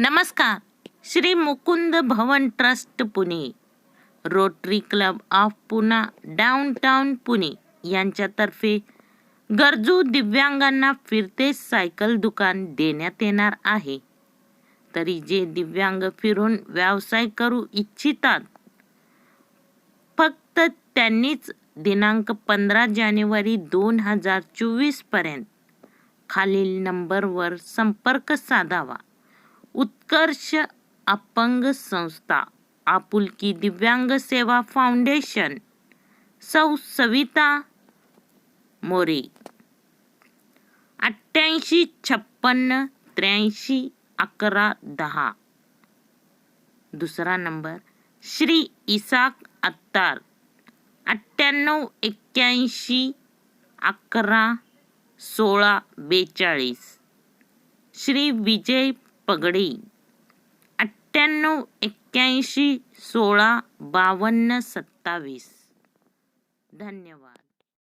नमस्कार. Shri Mukund Bhavan trust Pune. Rotary club of Poona downtown Pune यांच्यातर्फे गरजू दिव्यांगांना फिरते सायकल दुकान देण्यात येणार आहे. तरी जे दिव्यांग फिरून व्यवसाय करू इच्छितात फक्त त्यांनीच दिनांक पंधरा जानेवारी दोन हजार चोवीसपर्यंत खालील नंबरवर संपर्क साधावा. उत्कर्ष अपंग संस्था, आपुलकी दिव्यांग सेवा फाउंडेशन सौ सविता मोरे। अठ्ठ्याऐंशी छप्पन्न त्र्याऐंशी, अकरा, दहा। दुसरा नंबर, श्री इसाक अत्तार। अठ्ठ्याण्णव, एक्क्याऐंशी, अकरा, सोळा, बेचाळीस। श्री विजय पगडी. अठ्ठ्याण्णव एक्क्याऐंशी सोळा बावन्न सत्तावीस. धन्यवाद.